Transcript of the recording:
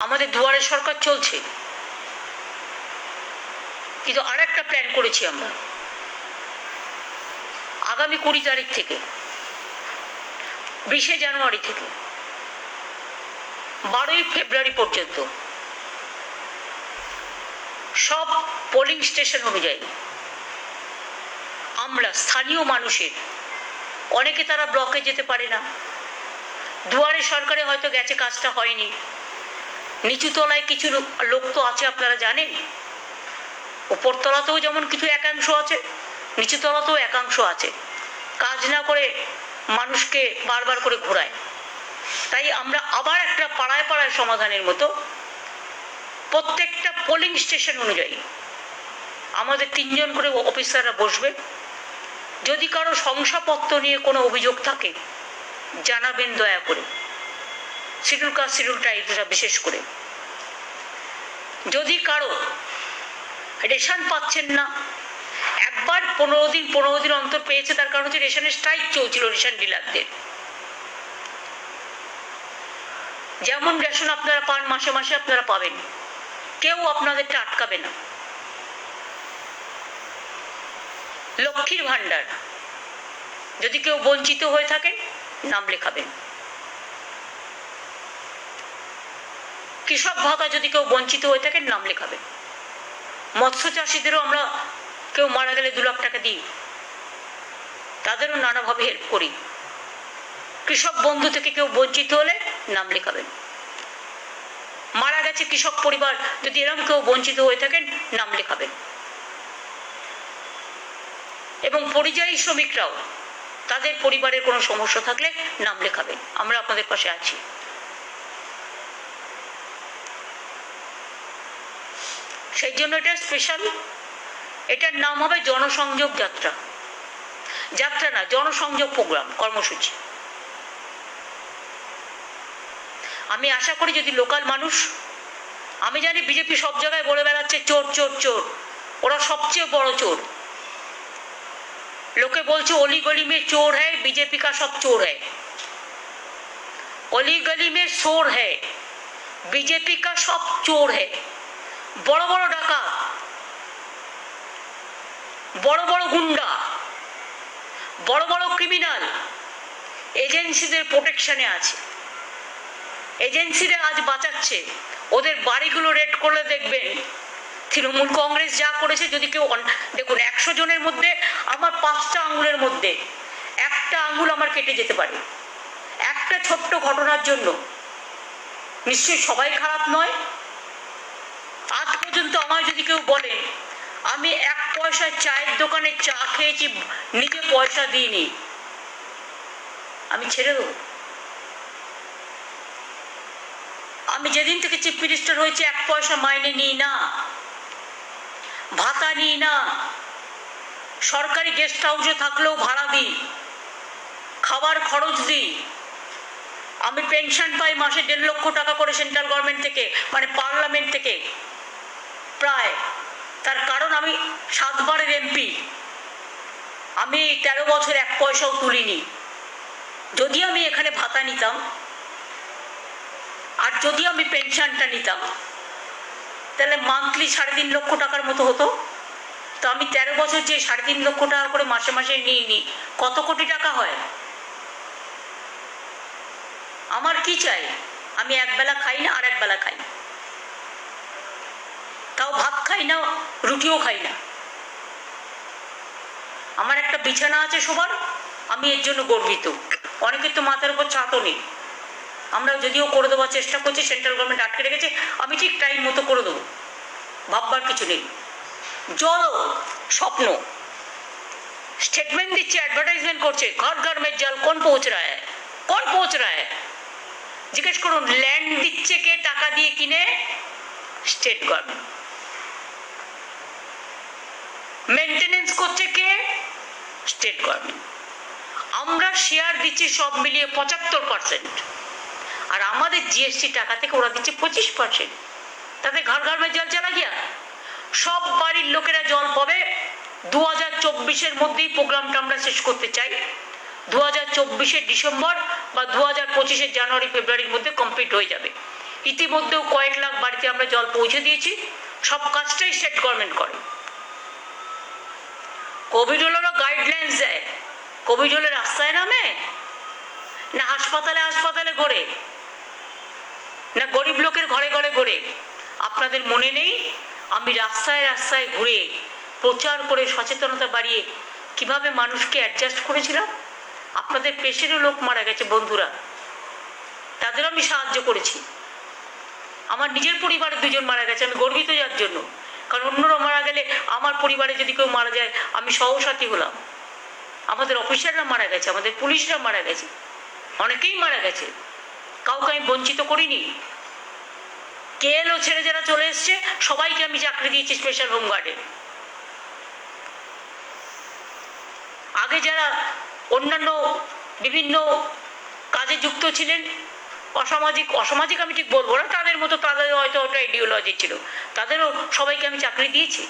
আমাদের দুয়ারে সরকার চলছে। কিন্তু আর একটা প্ল্যান করেছি আমরা। আগামী কুড়ি তারিখ থেকে, বিশে জানুয়ারি থেকে, বারোই ফেব্রুয়ারি পর্যন্ত সব পোলিং স্টেশন অনুযায়ী আমরা স্থানীয় মানুষের, অনেকে তারা ব্লকে যেতে পারে না। দুয়ারে সরকারে হয়তো গেছে, কাজটা হয়নি। নিচুতলায় কিছু লোক- লোক তো আছে, আপনারা জানেন। উপরতলাতেও যেমন কিছু একাংশ আছে, নিচুতলাতেও একাংশ আছে। কাজ না করে মানুষকে বারবার করে ঘোরায়। তাই আমরা আবার একটা পাড়ায় পাড়ায় সমাধানের মতো প্রত্যেকটা পোলিং স্টেশন অনুযায়ী আমাদের তিনজন করে অফিসাররা বসবে। যদি কারও শংসাপত্র নিয়ে কোনো অভিযোগ থাকে, জানাবেন দয়া করে। শিডিউল কাস্ট শিডিউল ট্রাইবরা বিশেষ করে। যদি কারও রেশন পাচ্ছেন না, একবার পনেরো দিন পনেরো দিন অন্তর পেয়েছে, তার কারণ হচ্ছে রেশনের স্ট্রাইক চলছিল রেশন ডিলারদের। যেমন রেশন আপনারা পান, মাসে মাসে আপনারা পাবেন। কেউ আপনাদেরটা আটকাবে না। লক্ষ্মীর ভাণ্ডার। যদি কেউ বঞ্চিত হয়ে থাকেন, নাম লেখাবেন। কৃষক ভাতা যদি কেউ বঞ্চিত হয়ে থাকে নাম লেখাবে। মৎস্য চাষিদেরও আমরা কেউ মারা গেলে দু লাখ টাকা দিই। তাদেরও নানাভাবে হেল্প করি। কৃষক বন্ধু থেকে কেউ বঞ্চিত হলে নাম লেখাবেন মারা গেছে কৃষক পরিবার, যদি এরকম কেউ বঞ্চিত হয়ে থাকেন, নাম লেখাবেন এবং পরিযায়ী শ্রমিকরাও, তাদের পরিবারের কোনো সমস্যা থাকলে নাম লেখাবেন আমরা আপনাদের পাশে আছি। সেই জন্য এটা স্পেশাল এটার নাম হবে জনসংযোগ যাত্রা। যাত্রা না, জনসংযোগ প্রোগ্রাম কর্মসূচি। আমি আশা করি যদি লোকাল মানুষ, আমি জানি বিজেপি সব জায়গায় বলে বেড়াচ্ছে, চোর চোর চোর। ওরা সবচেয়ে বড় চোর। লোকে বলছে অলি গলি মে চোর হ্যায় বিজেপি কা সব চোর হ্যায়। অলি গলি মে চোর হ্যায় বিজেপি কা সব চোর হ্যায়। বড় বড় ডাকাত, বড় বড় গুন্ডা, বড় বড় ক্রিমিনাল এজেন্সিদের প্রোটেকশনে আছে। এজেন্সিরা আজ বাঁচাচ্ছে। ওদের বাড়িগুলো রেড করলে দেখবেন, তৃণমূল কংগ্রেস যা করেছে, যদি কেউ দেখুন, একশো জনের মধ্যে আমার পাঁচটা আঙুলের মধ্যে একটা আঙুল আমার কেটে যেতে পারে। একটা ছোট্ট ঘটনার জন্য। নিশ্চয়ই সবাই খারাপ নয় আজ পর্যন্ত আমায় যদি কেউ বলে, আমি এক পয়সা চায়ের দোকানে চা খেয়েছি, নিজে পয়সা দিইনি। আমি ছেড়ে দেবো। আমি যেদিন থেকে চিফ মিনিস্টার হয়েছে, এক পয়সা মাইনে নিই না, ভাতা নিই না। সরকারি গেস্ট হাউসে থাকলেও ভাড়া দিই, খাবার খরচ দিই। আমি পেনশন পাই মাসে দেড় লক্ষ টাকা করে সেন্ট্রাল গভর্নমেন্ট থেকে মানে পার্লামেন্ট থেকে। প্রায়। তার কারণ আমি সাতবারের এমপি। আমি তেরো বছর এক পয়সাও তুলিনি। যদি আমি এখানে ভাতা নিতাম, আর যদি আমি পেনশনটা নিতাম, তাহলে মান্থলি সাড়ে তিন লক্ষ টাকার মতো হতো। তো আমি তেরো বছর যে সাড়ে তিন লক্ষ টাকা করে মাসে মাসে নিয়ে নিই কত কোটি টাকা হয়? আমার কি চাই? আমি একবেলা খাই না আর একবেলা খাই তাও ভাত খাই না, রুটিও খাই না। আমার একটা বিছানা আছে সবার আমি এর জন্য গর্বিত। অনেকের তো মাথার উপর ছাতও নেই। আমরা যদিও করে দেওয়ার চেষ্টা করছি, সেন্ট্রাল গভর্নমেন্ট আটকে রেখেছে, আমি ঠিক টাইম মতো করে দেবো। ভাববার কিছু নেই। জলও স্বপ্ন। স্টেটমেন্ট দিচ্ছে অ্যাডভার্টাইজমেন্ট করছে, ঘর ঘর মে জল, কোন পৌঁছ রা হ্যায় কোন পৌঁছ রা হ্যায় জিজ্ঞেস করুন ল্যান্ড দিচ্ছে কে, টাকা দিয়ে কিনে? স্টেট গভর্নমেন্ট মেনটেনেন্স করছে কে স্টেট গভর্নমেন্ট আমরা শেয়ার দিচ্ছি সব মিলিয়ে পঁচাত্তর পার্সেন্ট আর আমাদের জিএসটি টাকা থেকে ওরা দিচ্ছে পঁচিশ পার্সেন্ট তাতে ঘর ঘর জল চালা গিয়া? সব বাড়ির লোকেরা জল পাবে। দু হাজার চব্বিশের মধ্যেই প্রোগ্রামটা আমরা শেষ করতে চাই। দু হাজার চব্বিশের ডিসেম্বর বা দু হাজার পঁচিশের জানুয়ারি, ফেব্রুয়ারির মধ্যে কমপ্লিট হয়ে যাবে। ইতিমধ্যেও কয়েক লাখ বাড়িতে আমরা জল পৌঁছে দিয়েছি। সব কাজটাই স্টেট গভর্নমেন্ট করে। কোভিড হলেও গাইডলাইন্স দেয়। কোভিড হলে রাস্তায় নামে? না হাসপাতালে হাসপাতালে ঘোরে? না গরিব লোকের ঘরে ঘরে ঘোরে? আপনাদের মনে নেই? আমি রাস্তায় রাস্তায় ঘুরে প্রচার করে সচেতনতা বাড়িয়ে কীভাবে মানুষকে অ্যাডজাস্ট করেছিলাম? আপনাদের পেশেরও লোক মারা গেছে, বন্ধুরা। তাদেরও আমি সাহায্য করেছি। আমার নিজের পরিবারের দুজন মারা গেছে, আমি গর্বিত যার জন্য। কারণ অন্যরা মারা গেলে আমার পরিবারে যদি কেউ মারা যায়, আমি সহসাথী হলাম। আমাদের অফিসাররা মারা গেছে, আমাদের পুলিশরা মারা গেছে। অনেকেই মারা গেছে। কাউকে আমি বঞ্চিত করিনি। কে এলো ছেড়ে যারা চলে এসছে, সবাইকে আমি চাকরি দিয়েছি স্পেশাল হোমগার্ডে আগে যারা অন্যান্য বিভিন্ন কাজে যুক্ত ছিলেন অসামাজিক অসামাজিক আমি ঠিক বলব না, তাদের মতো তাদের হয়তো ওটা আইডিওলজি ছিল। তাদেরও সবাইকে আমি চাকরি দিয়েছি।